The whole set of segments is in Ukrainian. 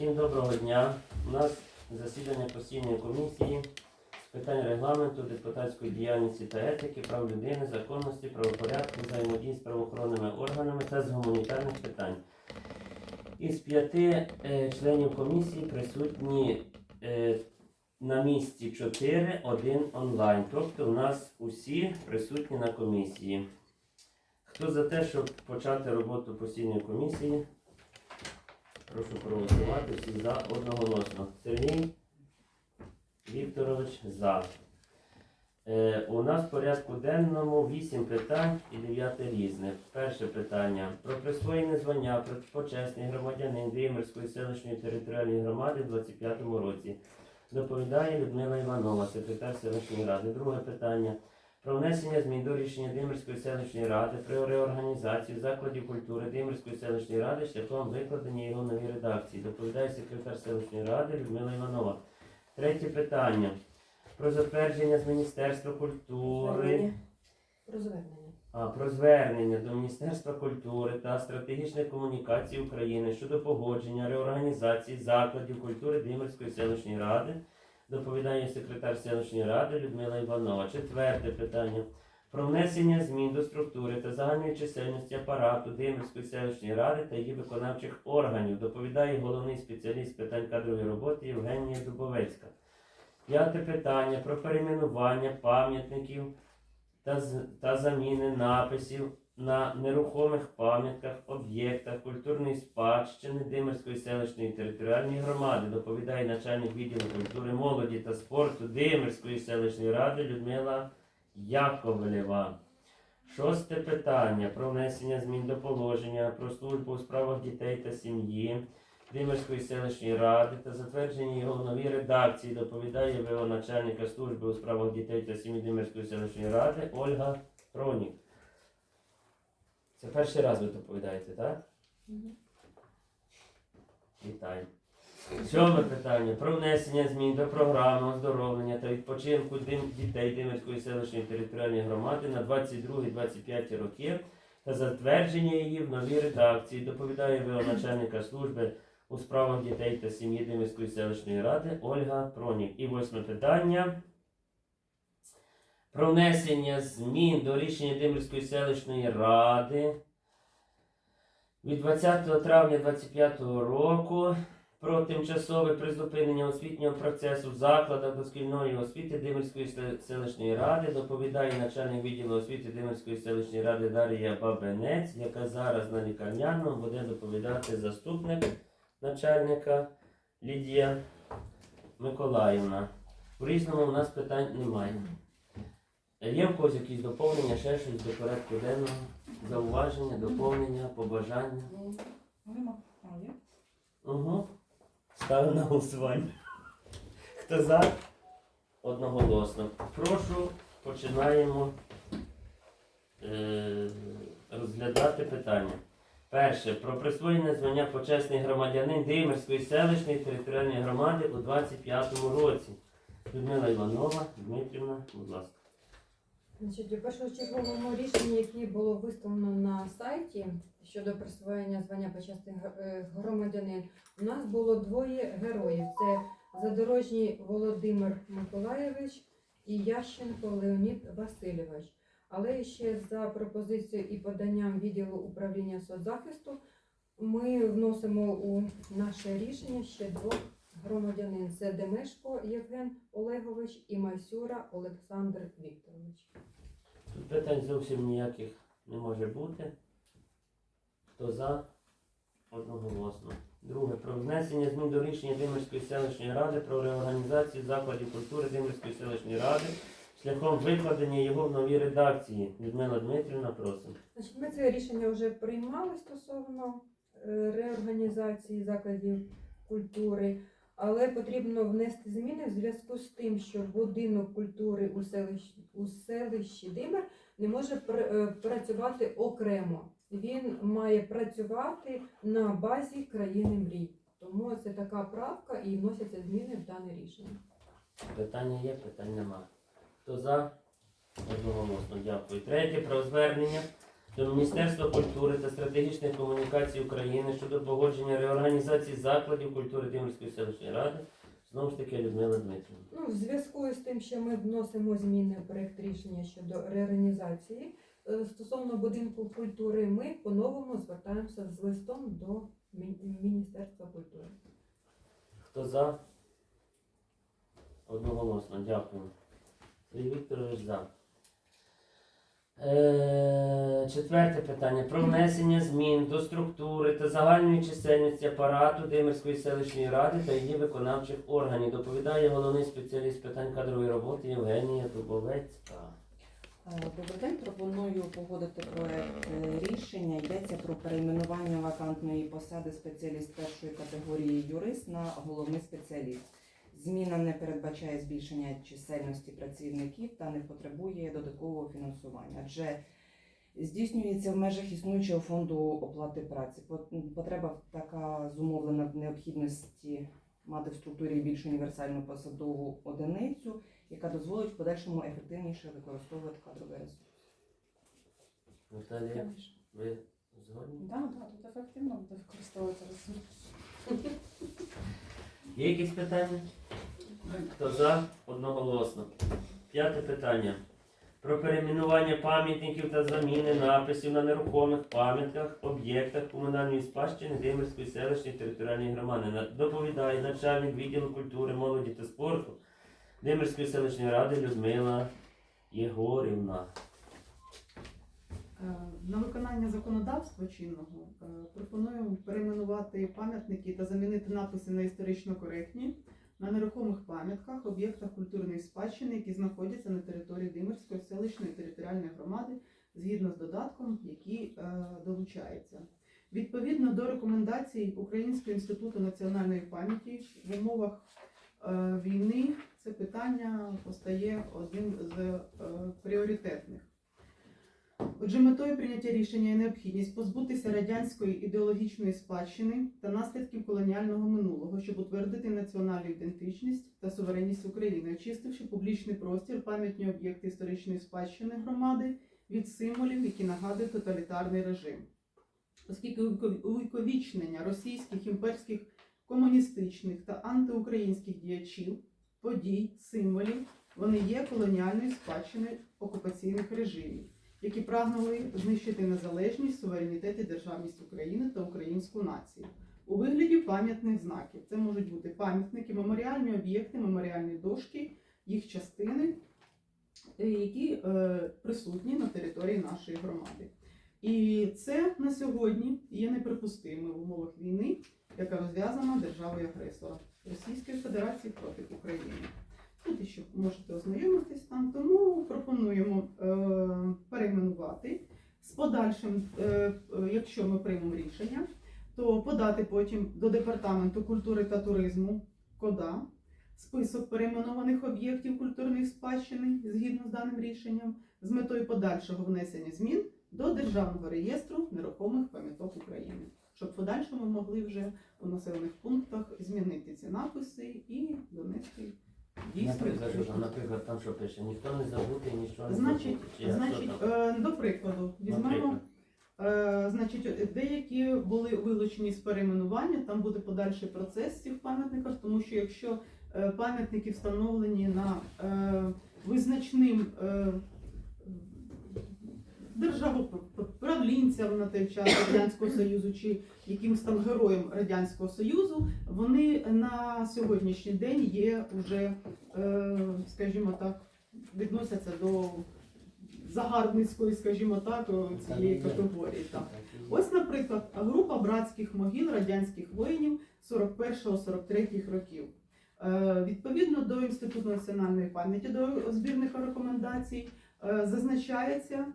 Всім доброго дня. У нас засідання постійної комісії з питань регламенту, депутатської діяльності та етики, прав людини, законності, правопорядку, взаємодії з правоохоронними органами та з гуманітарних питань. Із п'яти е, членів комісії присутні е, на місці 4, один онлайн. Тобто у нас усі присутні на комісії. Хто за те, щоб почати роботу постійної комісії? Прошу проголосувати всі за одноголосно. Сергій Вікторович за. Е, у нас в порядку денному 8 питань і 9 різних. Перше питання про присвоєння звання почесний громадянин Димирської селищної територіальної громади в 25 році. Доповідає Людмила Іванова, секретар селищної ради. Друге питання про внесення змін до рішення Димирської селищної ради про реорганізацію закладів культури Димирської селищної ради шляхом викладення його новій редакції. Доповідає секретар селищної ради Людмила Іванова. Третє питання про затвердження з Міністерства культури. Про звернення. А, про звернення до Міністерства культури та стратегічних комунікацій України щодо погодження реорганізації закладів культури Димирської селищної ради. Доповідає секретар селищної ради Людмила Іванова. Четверте питання. Про внесення змін до структури та загальної чисельності апарату Димирської селищної ради та її виконавчих органів. Доповідає головний спеціаліст питань кадрової роботи Євгенія Дубовецька. П'яте питання про перейменування пам'ятників та, та заміни написів на нерухомих пам'ятках, об'єктах культурної спадщини Димирської селищної територіальної громади, доповідає начальник відділу культури, молоді та спорту Димирської селищної ради Людмила Яковлєва. Шосте питання про внесення змін до положення про службу у справах дітей та сім'ї Димирської селищної ради та затвердження його в новій редакції доповідає ВО начальника служби у справах дітей та сім'ї Димирської селищної ради Ольга Пронік. Це перший раз ви доповідаєте, так? Мгм. Вітаю. Сьоме питання про внесення змін до програми оздоровлення та відпочинку дітей Димирської селищної територіальної громади на 22-25 роки та затвердження її в новій редакції. Доповідає ВО начальника служби у справах дітей та сім'ї Димирської селищної ради Ольга Пронік. І восьме питання. Про внесення змін до рішення Димирської селищної ради від 20 травня 2025 року про тимчасове призупинення освітнього процесу в закладах дошкільної освіти Димирської селищної ради доповідає начальник відділу освіти Димирської селищної ради Дар'я Бабенець, яка зараз на лікарняному буде доповідати заступник начальника Лідія Миколаївна. У різному у нас питань немає. Є в когось якісь доповнення, ще щось до порядку денного, зауваження, доповнення, побажання? Угу. Ставлю на голосування. Хто за? Одноголосно. Прошу, починаємо е, розглядати питання. Перше. Про присвоєння звання почесний громадянин Димирської селищної територіальної громади у 25-му році. Людмила Іванова, Дмитрівна, будь ласка. Значить, у першочерговому рішенні, яке було виставлено на сайті щодо присвоєння звання почесний е, громадянин, у нас було двоє героїв: це задорожній Володимир Миколаєвич і Ященко Леонід Васильович. Але ще за пропозицією і поданням відділу управління соцзахисту ми вносимо у наше рішення ще двох громадянин. Це Євген Олегович і Майсюра Олександр Вікторович. Тут питань зовсім ніяких не може бути. Хто за? Одноголосно. Друге. Про внесення змін до рішення Димирської селищної ради про реорганізацію закладів культури Димирської селищної ради шляхом викладення його в новій редакції. Людмила Дмитрівна, просимо. Значить, ми це рішення вже приймали стосовно е, реорганізації закладів культури, але потрібно внести зміни в зв'язку з тим, що будинок культури у селищі, у селищі Димир не може е, працювати окремо. Він має працювати на базі країни мрій. Тому це така правка і вносяться зміни в дане рішення. Питання є, питань нема. Хто за? Одноголосно, дякую. Третє про звернення до Міністерства культури та стратегічних комунікацій України щодо погодження реорганізації закладів культури Димирської селищної ради. Знову ж таки, Людмила Дмитрівна. Ну, в зв'язку з тим, що ми вносимо зміни в проєкт рішення щодо реорганізації е, стосовно будинку культури, ми по-новому звертаємося з листом до Міністерства культури. Хто за? Одноголосно, дякую. Сергій Вікторович за. Е, четверте питання. Про внесення змін до структури та загальної чисельності апарату Димирської селищної ради та її виконавчих органів. Доповідає головний спеціаліст питань кадрової роботи Євгенія Дубовецька. Е, Добрий день. Пропоную погодити проект е, рішення. Йдеться про перейменування вакантної посади спеціаліст першої категорії юрист на головний спеціаліст. Зміна не передбачає збільшення чисельності працівників та не потребує додаткового фінансування, адже здійснюється в межах існуючого фонду оплати праці. Потреба така зумовлена в необхідності мати в структурі більш універсальну посадову одиницю яка дозволить в подальшому ефективніше використовувати кадровий ресурс. Наталія, ви згодні? Да, да, тут ефективно буде використовувати ресурс. Є якісь питання? Хто за? Одноголосно. П'яте питання. Про перейменування пам'ятників та заміни написів на нерухомих пам'ятках, об'єктах комунальної спадщини Димирської селищної територіальної громади. Доповідає начальник відділу культури, молоді та спорту Димирської селищної ради Людмила Єгорівна. Е, На виконання законодавства чинного е, пропоную перейменувати пам'ятники та замінити написи на історично коректні на нерухомих пам'ятках, об'єктах культурної спадщини, які знаходяться на території Димирської селищної територіальної громади згідно з додатком, який е, долучається. Відповідно до рекомендацій Українського інституту національної пам'яті в умовах війни це питання постає одним з пріоритетних. Отже, метою прийняття рішення є необхідність позбутися радянської ідеологічної спадщини та наслідків колоніального минулого, щоб утвердити національну ідентичність та суверенність України, очистивши публічний простір, пам'ятні об'єкти історичної спадщини громади від символів, які нагадують тоталітарний режим. Оскільки увіко- увіковічнення російських імперських комуністичних та антиукраїнських діячів, подій, символів, вони є колоніальною спадщиною окупаційних режимів які прагнули знищити незалежність, суверенітет і державність України та українську націю у вигляді пам'ятних знаків. Це можуть бути пам'ятники, меморіальні об'єкти, меморіальні дошки, їх частини, е, які е, присутні на території нашої громади. І це на сьогодні є неприпустимим в умовах війни, яка розв'язана державою агресора Російської Федерації проти України. Тут ще можете ознайомитись там, тому пропонуємо е, з подальшим, е, е, якщо ми приймемо рішення, то подати потім до департаменту культури та туризму КОДА список перейменованих об'єктів культурної спадщини згідно з даним рішенням, з метою подальшого внесення змін до державного реєстру нерухомих пам'яток України, щоб в подальшому могли вже у населених пунктах змінити ці написи і донести дійсно. Наприклад, що наприклад, там що пише, ніхто не забути, нічого не Значить, забути. Чи значить, що там? е, до прикладу, візьмемо, Наприклад. е, значить, деякі були вилучені з перейменування, там буде подальший процес в цих пам'ятниках, тому що якщо е, пам'ятники встановлені на е, визначним е, державоправлінцям на той час Радянського Союзу чи якимось там героям Радянського Союзу, вони на сьогоднішній день є вже, е, скажімо так, відносяться до загарбницької, скажімо так, цієї категорії. Так. Ось, наприклад, група братських могіл радянських воїнів 41-43 років. Е, Відповідно до Інституту національної пам'яті, до збірних рекомендацій, е, зазначається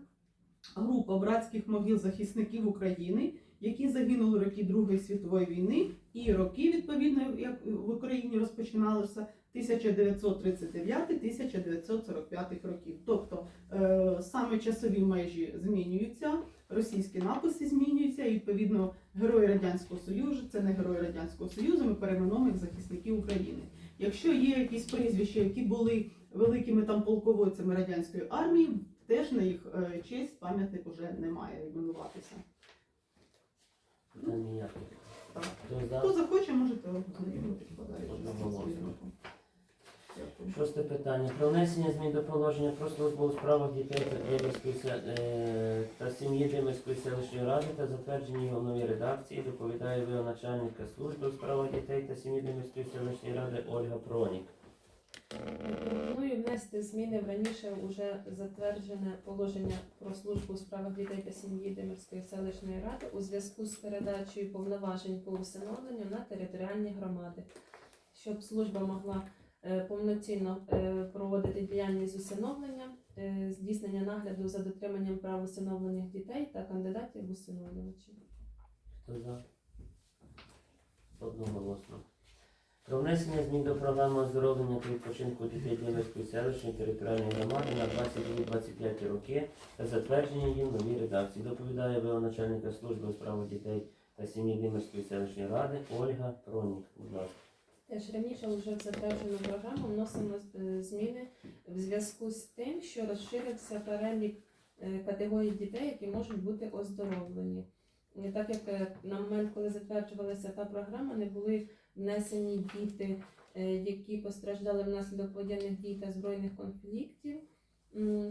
група братських могіл захисників України, які загинули роки Другої світової війни, і роки, відповідно, як в Україні розпочиналося 1939-1945 років. Тобто е, саме часові межі змінюються, російські написи змінюються, і відповідно герої Радянського Союзу це не герої Радянського Союзу, ми перейменуємо їх захисників України. Якщо є якісь прізвища, які були великими там полководцями радянської армії, теж на їх е, честь пам'ятник уже не має іменуватися. Так. Хто захоче, можете ознайомитись подалі. Шосте питання. Про внесення змін до положення про службу у справах дітей та е, та сім'ї Димирської селищної ради та затвердження його в новій редакції. Доповідає його начальника служби у справах дітей та сім'ї Димирської селищної ради Ольга Пронік. Внести зміни в раніше вже затверджене положення про службу у справах дітей та сім'ї Димирської селищної ради у зв'язку з передачею повноважень по усиновленню на територіальні громади, щоб служба могла е, повноцінно е, проводити діяльність з усиновлення, е, здійснення нагляду за дотриманням прав усиновлених дітей та кандидатів в усиновлювачі. Хто за? Одноголосно. Про внесення змін до програми оздоровлення та відпочинку дітей Димирської селищної територіальної громади на 22-25 роки та затвердження в новій редакції. Доповідає начальника служби у справах дітей та сім'ї Димирської селищної ради Ольга Пронік. Будь ласка. Теж раніше вже в затверджену програму вносимо е, зміни в зв'язку з тим, що розширився перелік е, категорій дітей, які можуть бути оздоровлені. Так як е, на момент, коли затверджувалася та програма, не були внесені діти, е, які постраждали внаслідок воєнних дій та збройних конфліктів.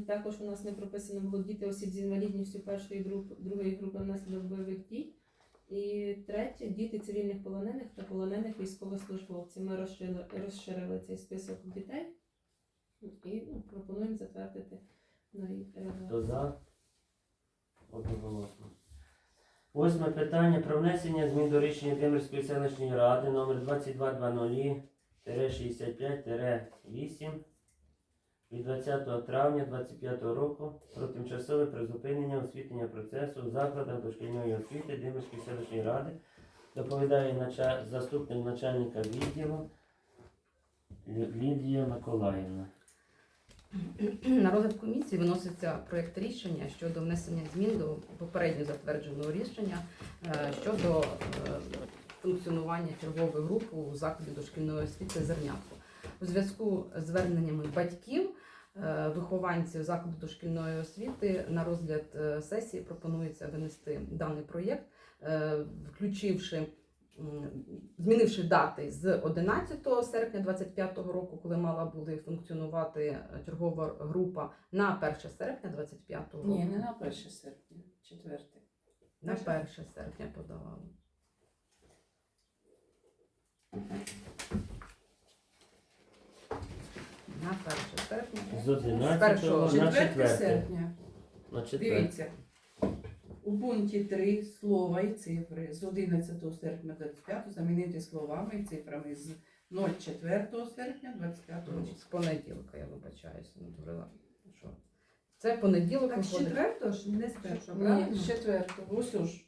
Також у нас не прописано було діти осіб з інвалідністю першої групи, другої групи внаслідок бойових дій. І третє діти цивільних полонених та полонених військовослужбовців. Ми розширили, розширили цей список дітей і ну, пропонуємо затвердити нові Хто редакції. за? Одноголосно. Восьме питання про внесення змін до рішення Димирської селищної ради номер 2220-65-8 від 20 травня 2025 року про тимчасове призупинення освітлення процесу в закладах дошкільної освіти Димирської селищної ради. Доповідає нача- заступник начальника відділу Лідія Миколаївна. На розгляд комісії виноситься проєкт рішення щодо внесення змін до попередньо затвердженого рішення е, щодо е, функціонування чергової групи у закладі дошкільної освіти зернятко. У зв'язку з зверненнями батьків, е, вихованців закладу дошкільної освіти на розгляд сесії пропонується винести даний проєкт, включивши. Змінивши дати з 11 серпня 25 року, коли мала буде функціонувати е, чергова група, на 1 серпня 25 року. Ні, не на 1 серпня, 4. на 1 серпня подавали. На 1 серпня. З 11 на 4 4. серпня. На 4. Дивіться. У пункті 3 слова і цифри з 11 серпня 25 замінити словами і цифрами з 04 серпня 25 року. З понеділка, я вибачаюся, не говорила. Що? Це понеділок Так, з виходить. четвертого ж, не з першого, Ні, правильно? з 4 Ось ж.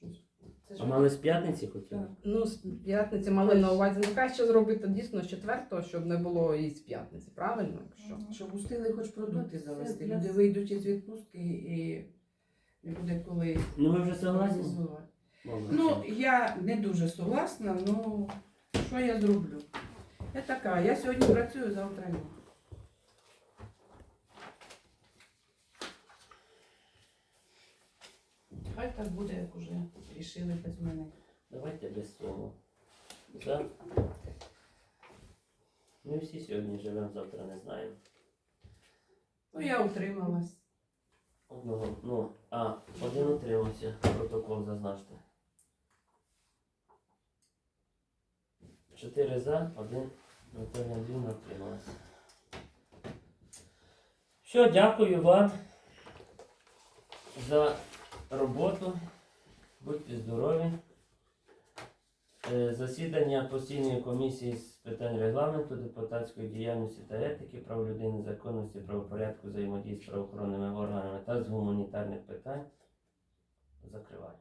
Це ж А мали з п'ятниці хотіли? Ну, з п'ятниці мали на увазі. Ну, краще зробити дійсно з четвертого, щоб не було і з п'ятниці, правильно? Якщо. Щоб устили хоч продукти Ну, завести. Люди вийдуть із відпустки і не буде коли Ну ви вже согласні? розвивати. Ну, я не дуже согласна, ну що я зроблю? Я така, я сьогодні працюю, завтра ні. Хай так буде, як уже рішили без мене. Давайте без цього. За. Ми всі сьогодні живемо, завтра не знаємо. Ну, я утрималась. Одного, ну, а, один утримався, протокол зазначте. Чотири за, один Наталя Андрійовна утрималася. Що, дякую вам за роботу. Будьте здорові. Е, Засідання постійної комісії з питань регламенту, депутатської діяльності та етики, прав людини, законності, правопорядку, взаємодії з правоохоронними органами та з гуманітарних питань закриваю.